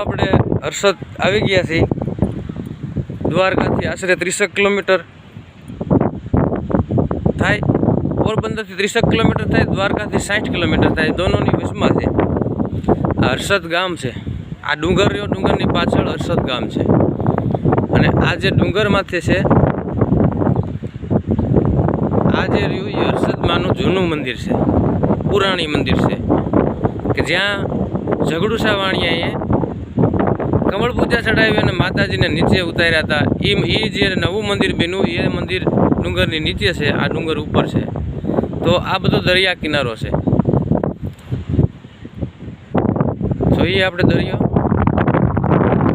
આપણે હર્ષદ આવી ગયા છીએ. દ્વારકાથી આશરે ત્રીસેક કિલોમીટર થાય. પોરબંદરથી ત્રીસેક કિલોમીટર થાય, દ્વારકાથી સાઠ કિલોમીટર થાય. દોનોની વચમાં છે. આ હર્ષદ ગામ છે. આ ડુંગર રહ્યો ડુંગરની પાછળ હર્ષદ ગામ છે. અને આ જે ડુંગરમાંથી છે, આ જે રહ્યું એ હર્ષદમાંનું જૂનું મંદિર છે. પુરાણી મંદિર છે. કે જ્યાં ઝઘડુસા વાણિયાએ કમળ પૂજા ચડાવી અને માતાજીને નીચે ઉતાર્યા હતા. એ જે નવું મંદિર બન્યું, એ મંદિર ડુંગરની નીચે છે, આ ડુંગર ઉપર છે. તો આ બધો દરિયા કિનારો છે. જોઈએ આપણે દરિયો,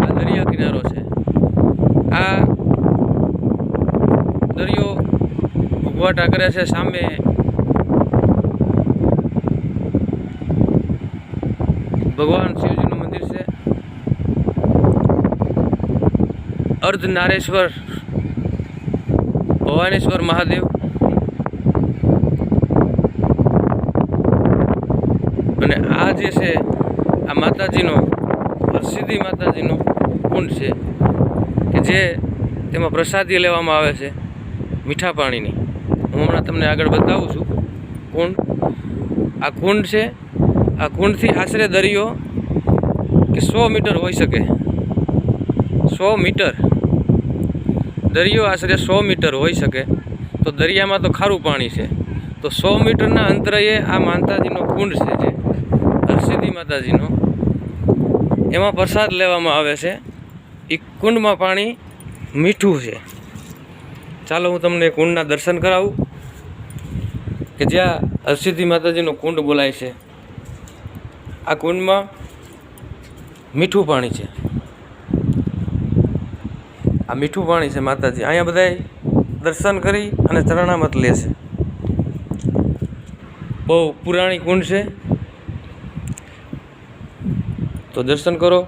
આ દરિયા કિનારો છે. આ દરિયો ભૂગવાટા કરે છે સામે. ભગવાન શિવજીનું મંદિર છે અર્ધનારેશ્વર ભવાનેશ્વર મહાદેવ અને આ જે છે, આ માતાજીનો, હરસિદ્ધિ માતાજીનો કુંડ છે, કે જે તેમાં પ્રસાદી લેવામાં આવે છે મીઠા પાણીની. હું હમણાં તમને આગળ બતાવું છું કુંડ. આ કુંડ છે, આ કુંડથી આશરે દરિયો કે સો મીટર હોઈ શકે. સો મીટર. દરિયો આશરે સો મીટર હોઈ શકે, તો દરિયામાં તો ખારું પાણી છે. તો સો મીટરના અંતરે આ માતાજીનો કુંડ છે જે, હરસિદ્ધિ માતાજીનો. એમાં પ્રસાદ લેવામાં આવે છે. એ કુંડમાં પાણી મીઠું છે. ચાલો હું તમને કુંડના દર્શન કરાવું, કે જ્યાં હરસિદ્ધિ માતાજીનો કુંડ બોલાય છે. આ કુંડમાં મીઠું પાણી છે. આ મીઠું પાણી છે માતાજી. અહીંયા બધાય દર્શન કરી અને ચરણામત લે છે. બહુ પુરાણી કુંડ છે. તો દર્શન કરો.